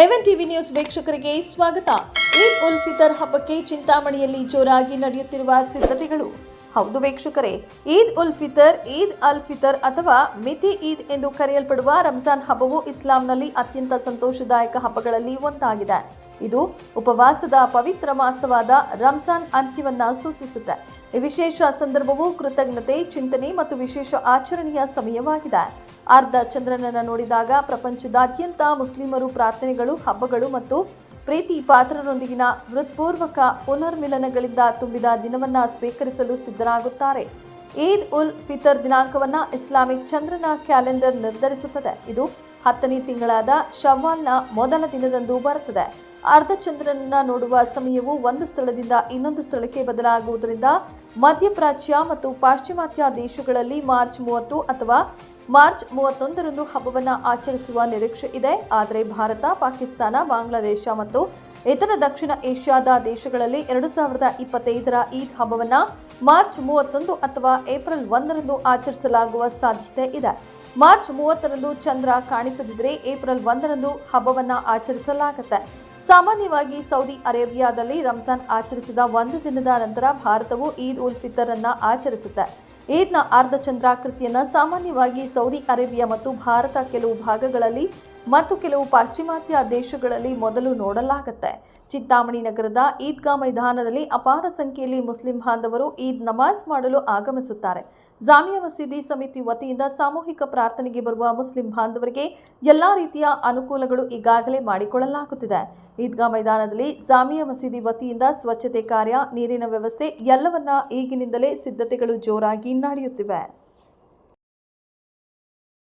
ಎವನ್ TV news ವೀಕ್ಷಕರಿಗೆ ಸ್ವಾಗತ. ಈದ್ ಉಲ್ ಫಿತರ್ ಹಬ್ಬಕ್ಕೆ ಚಿಂತಾಮಣಿಯಲ್ಲಿ ಜೋರಾಗಿ ನಡೆಯುತ್ತಿರುವ ಸಿದ್ಧತೆಗಳು. ಹೌದು ವೀಕ್ಷಕರೇ, ಈದ್ ಉಲ್ ಫಿತರ್, ಈದ್ ಅಲ್ ಫಿತರ್ ಅಥವಾ ಮಿತಿ ಈದ್ ಎಂದು ಕರೆಯಲ್ಪಡುವ ರಂಜಾನ್ ಹಬ್ಬವು ಇಸ್ಲಾಂನಲ್ಲಿ ಅತ್ಯಂತ ಸಂತೋಷದಾಯಕ ಹಬ್ಬಗಳಲ್ಲಿ ಒಂದಾಗಿದೆ. ಇದು ಉಪವಾಸದ ಪವಿತ್ರ ಮಾಸವಾದ ರಂಜಾನ್ ಅಂತ್ಯವನ್ನ ಸೂಚಿಸುತ್ತೆ. ಈ ವಿಶೇಷ ಸಂದರ್ಭವು ಕೃತಜ್ಞತೆ, ಚಿಂತನೆ ಮತ್ತು ವಿಶೇಷ ಆಚರಣೆಯ ಸಮಯವಾಗಿದೆ. ಅರ್ಧ ಚಂದ್ರನನ್ನು ನೋಡಿದಾಗ ಪ್ರಪಂಚದಾದ್ಯಂತ ಮುಸ್ಲಿಮರು ಪ್ರಾರ್ಥನೆಗಳು, ಹಬ್ಬಗಳು ಮತ್ತು ಪ್ರೀತಿ ಪಾತ್ರರೊಂದಿಗಿನ ಹೃತ್ಪೂರ್ವಕ ಪುನರ್ಮಿಲನಗಳಿಂದ ತುಂಬಿದ ದಿನವನ್ನ ಸ್ವೀಕರಿಸಲು ಸಿದ್ಧರಾಗುತ್ತಾರೆ. ಈದ್ ಉಲ್ ಫಿತರ್ ದಿನಾಂಕವನ್ನ ಇಸ್ಲಾಮಿಕ್ ಚಂದ್ರನ ಕ್ಯಾಲೆಂಡರ್ ನಿರ್ಧರಿಸುತ್ತದೆ. ಇದು ಹತ್ತನೇ ತಿಂಗಳಾದ ಶವ್ವಾಲ್ನ ಮೊದಲ ದಿನದಂದು ಬರುತ್ತದೆ. ಅರ್ಧ ಚಂದ್ರನನ್ನ ನೋಡುವ ಸಮಯವು ಒಂದು ಸ್ಥಳದಿಂದ ಇನ್ನೊಂದು ಸ್ಥಳಕ್ಕೆ ಬದಲಾಗುವುದರಿಂದ ಮಧ್ಯಪ್ರಾಚ್ಯ ಮತ್ತು ಪಾಶ್ಚಿಮಾತ್ಯ ದೇಶಗಳಲ್ಲಿ ಮಾರ್ಚ್ ಮೂವತ್ತು ಅಥವಾ ಮಾರ್ಚ್ ಮೂವತ್ತೊಂದರಂದು ಹಬ್ಬವನ್ನು ಆಚರಿಸುವ ನಿರೀಕ್ಷೆ ಇದೆ. ಆದರೆ ಭಾರತ, ಪಾಕಿಸ್ತಾನ, ಬಾಂಗ್ಲಾದೇಶ ಮತ್ತು ಇತರ ದಕ್ಷಿಣ ಏಷ್ಯಾದ ದೇಶಗಳಲ್ಲಿ ಎರಡು ಸಾವಿರದ ಇಪ್ಪತ್ತೈದರ ಈದ್ ಹಬ್ಬವನ್ನು ಮಾರ್ಚ್ ಮೂವತ್ತೊಂದು ಅಥವಾ ಏಪ್ರಿಲ್ ಒಂದರಂದು ಆಚರಿಸಲಾಗುವ ಸಾಧ್ಯತೆ ಇದೆ. ಮಾರ್ಚ್ ಮೂವತ್ತರಂದು ಚಂದ್ರ ಕಾಣಿಸದಿದ್ದರೆ ಏಪ್ರಿಲ್ ಒಂದರಂದು ಹಬ್ಬವನ್ನು ಆಚರಿಸಲಾಗುತ್ತೆ. ಸಾಮಾನ್ಯವಾಗಿ ಸೌದಿ ಅರೇಬಿಯಾದಲ್ಲಿ ರಂಜಾನ್ ಆಚರಿಸಿದ ಒಂದು ದಿನದ ನಂತರ ಭಾರತವು ಈದ್ ಉಲ್ ಫಿತರ್ ಅನ್ನ ಆಚರಿಸುತ್ತೆ. ಈದ್ನ ಅರ್ಧಚಂದ್ರಾಕೃತಿಯನ್ನು ಸಾಮಾನ್ಯವಾಗಿ ಸೌದಿ ಅರೇಬಿಯಾ ಮತ್ತು ಭಾರತ ಕೆಲವು ಭಾಗಗಳಲ್ಲಿ ಮತ್ತು ಕೆಲವು ಪಾಶ್ಚಿಮಾತ್ಯ ದೇಶಗಳಲ್ಲಿ ಮೊದಲು ನೋಡಲಾಗುತ್ತೆ. ಚಿಂತಾಮಣಿ ನಗರದ ಈದ್ಗಾ ಮೈದಾನದಲ್ಲಿ ಅಪಾರ ಸಂಖ್ಯೆಯಲ್ಲಿ ಮುಸ್ಲಿಂ ಬಾಂಧವರು ಈದ್ ನಮಾಜ್ ಮಾಡಲು ಆಗಮಿಸುತ್ತಾರೆ. ಜಾಮಿಯಾ ಮಸೀದಿ ಸಮಿತಿ ವತಿಯಿಂದ ಸಾಮೂಹಿಕ ಪ್ರಾರ್ಥನೆಗೆ ಬರುವ ಮುಸ್ಲಿಂ ಬಾಂಧವರಿಗೆ ಎಲ್ಲಾ ರೀತಿಯ ಅನುಕೂಲಗಳು ಈಗಾಗಲೇ ಮಾಡಿಕೊಳ್ಳಲಾಗುತ್ತಿದೆ. ಈದ್ಗಾ ಮೈದಾನದಲ್ಲಿ ಜಾಮಿಯಾ ಮಸೀದಿ ವತಿಯಿಂದ ಸ್ವಚ್ಛತೆ ಕಾರ್ಯ, ನೀರಿನ ವ್ಯವಸ್ಥೆ ಎಲ್ಲವನ್ನ ಈಗಿನಿಂದಲೇ ಸಿದ್ಧತೆಗಳು ಜೋರಾಗಿ ඉන්න අඩියුත්තිබෑ